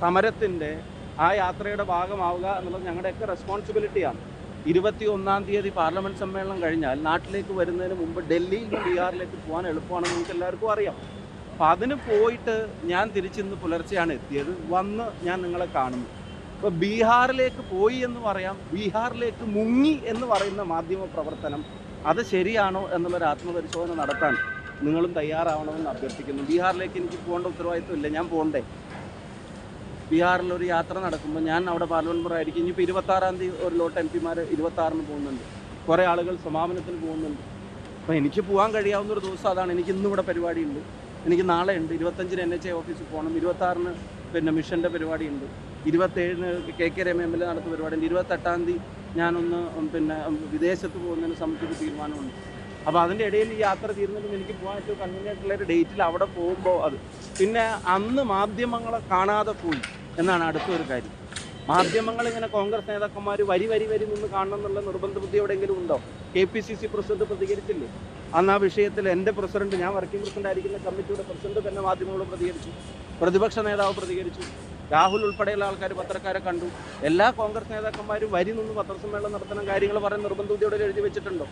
സമരത്തിന്റെ ആ യാത്രയുടെ ഭാഗമാവുക എന്നുള്ളത് ഞങ്ങളുടെയൊക്കെ റെസ്പോൺസിബിലിറ്റിയാണ് ഇരുപത്തി ഒന്നാം തീയതി പാർലമെന്റ് സമ്മേളനം കഴിഞ്ഞാൽ നാട്ടിലേക്ക് വരുന്നതിന് മുമ്പ് ഡൽഹിയിൽ നിന്ന് ബീഹാറിലേക്ക് പോകാൻ എളുപ്പമാണെന്ന് നമുക്ക് എല്ലാവർക്കും അറിയാം. അപ്പം അതിന് പോയിട്ട് ഞാൻ തിരിച്ചിന്ന് പുലർച്ചെയാണ് എത്തിയത്. വന്ന് ഞാൻ നിങ്ങളെ കാണുന്നു. അപ്പോൾ ബീഹാറിലേക്ക് പോയി എന്ന് പറയാം ബീഹാറിലേക്ക് മുങ്ങി എന്ന് പറയുന്ന മാധ്യമ പ്രവർത്തനം അത് ശരിയാണോ എന്നുള്ളൊരു ആത്മപരിശോധന നടത്താൻ നിങ്ങളും തയ്യാറാവണമെന്ന് അഭ്യർത്ഥിക്കുന്നു. ബീഹാറിലേക്ക് എനിക്ക് പോകേണ്ട ഉത്തരവാദിത്വം ഇല്ല ഞാൻ പോകണ്ടേ. ബീഹാറിൽ ഒരു യാത്ര നടക്കുമ്പോൾ ഞാൻ അവിടെ ആയിരിക്കും ഇനിയിപ്പോൾ ഇരുപത്താറാം തീയതി ഒരു ലോട്ട് എം പിമാർ ഇരുപത്താറിന് പോകുന്നുണ്ട്. കുറേ ആളുകൾ സമാപനത്തിന് പോകുന്നുണ്ട്. അപ്പോൾ എനിക്ക് പോകാൻ കഴിയാവുന്ന ഒരു ദിവസം അതാണ്. എനിക്ക് ഇന്നിവിടെ പരിപാടിയുണ്ട്. എനിക്ക് നാളെ ഉണ്ട്. ഇരുപത്തഞ്ചിന് എൻ എച്ച് ഐ ഓഫീസിൽ പോകണം. ഇരുപത്താറിന് പിന്നെ മിഷന്റെ പരിപാടിയുണ്ട്. ഇരുപത്തേഴിന് K K Rama M L A നടത്തുന്ന പരിപാടിയുണ്ട്. ഇരുപത്തെട്ടാം തീയതി ഞാനൊന്ന് പിന്നെ വിദേശത്ത് പോകുന്നതിന് സംബന്ധിച്ച് തീരുമാനമുണ്ട്. അപ്പോൾ അതിന്റെ ഇടയിൽ ഈ യാത്ര തീർന്നിട്ടും എനിക്ക് പോകാൻ ഏറ്റവും കൺവീനിയന്റ് ഉള്ള ഒരു ഡേറ്റിൽ അവിടെ പോകുമ്പോൾ അത്. പിന്നെ അന്ന് മാധ്യമങ്ങളെ കാണാതെ പോയി. എന്നാണ് അടുത്തൊരു കാര്യം. മാധ്യമങ്ങൾ ഇങ്ങനെ കോൺഗ്രസ് നേതാക്കന്മാർ വരി വരി വരി നിന്ന് കാണണം എന്നുള്ള നിർബന്ധ ബുദ്ധി എവിടെയെങ്കിലും ഉണ്ടോ? K P C C president പ്രതികരിച്ചില്ലേ? അന്ന് ആ വിഷയത്തിൽ എന്റെ പ്രസിഡന്റ് ഞാൻ വർക്കിംഗ് പ്രസിഡന്റ് ആയിരിക്കുന്ന കമ്മിറ്റിയുടെ പ്രസിഡന്റ് തന്നെ മാധ്യമങ്ങളോട് പ്രതികരിച്ചു. പ്രതിപക്ഷ നേതാവ് പ്രതികരിച്ചു. രാഹുൽ ഉൾപ്പെടെയുള്ള ആൾക്കാർ പത്രക്കാരെ കണ്ടു. എല്ലാ കോൺഗ്രസ് നേതാക്കന്മാരും വരി നിന്ന് പത്രസമ്മേളനം നടത്തണം കാര്യങ്ങൾ പറയാൻ നിർബന്ധത്തോടെ എഴുതി വെച്ചിട്ടുണ്ടോ?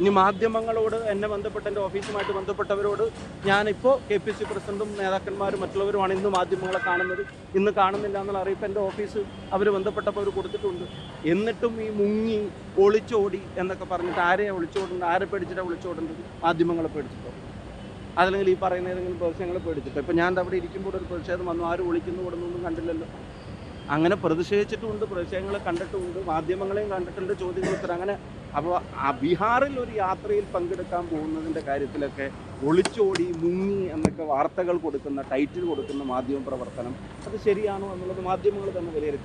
ഇനി മാധ്യമങ്ങളോട് എന്നെ ബന്ധപ്പെട്ട എന്റെ ഓഫീസുമായിട്ട് ബന്ധപ്പെട്ടവരോട് ഞാനിപ്പോൾ കെ പി സി പ്രസിഡന്റും നേതാക്കന്മാരും മറ്റുള്ളവരുമാണ് ഇന്ന് മാധ്യമങ്ങളെ കാണുന്നത്. ഇന്ന് കാണുന്നില്ല എന്നുള്ള അറിയിപ്പ് എന്റെ ഓഫീസ് അവർ ബന്ധപ്പെട്ടപ്പോൾ അവർ കൊടുത്തിട്ടുണ്ട്. എന്നിട്ടും ഈ മുങ്ങി ഒളിച്ചോടി എന്നൊക്കെ പറഞ്ഞിട്ട് ആരെയാണ് ഒളിച്ചോടുന്നത് ആരെ പേടിച്ചിട്ടാണ് ഒളിച്ചോടുന്നത് മാധ്യമങ്ങളെ പേടിച്ചിട്ടോ? അതല്ലെങ്കിൽ ഈ പറയുന്ന ഏതെങ്കിലും പ്രതിഷേധങ്ങളെ പേടിച്ചിട്ട്. ഇപ്പം ഞാൻ അവിടെ ഇരിക്കുമ്പോൾ ഒരു പ്രതിഷേധം വന്നു. ആരും ഒളിക്കുന്നു കൊടുന്നൊന്നും കണ്ടില്ലല്ലോ. അങ്ങനെ പ്രതിഷേധിച്ചിട്ടുമുണ്ട് പ്രതിഷേധങ്ങളെ കണ്ടിട്ടുമുണ്ട് മാധ്യമങ്ങളെയും കണ്ടിട്ടുണ്ട് ചോദ്യങ്ങൾ ഉത്തരം അങ്ങനെ അപ്പോൾ ആ ബീഹാറിൽ ഒരു യാത്രയിൽ പങ്കെടുക്കാൻ പോകുന്നതിന്റെ കാര്യത്തിലൊക്കെ ഒളിച്ചോടി മുങ്ങി എന്നൊക്കെ വാർത്തകൾ കൊടുക്കുന്ന ടൈറ്റിൽ കൊടുക്കുന്ന മാധ്യമ പ്രവർത്തനം അത് ശരിയാണോ എന്നുള്ളത് മാധ്യമങ്ങൾ തന്നെ വിലയിരുത്തി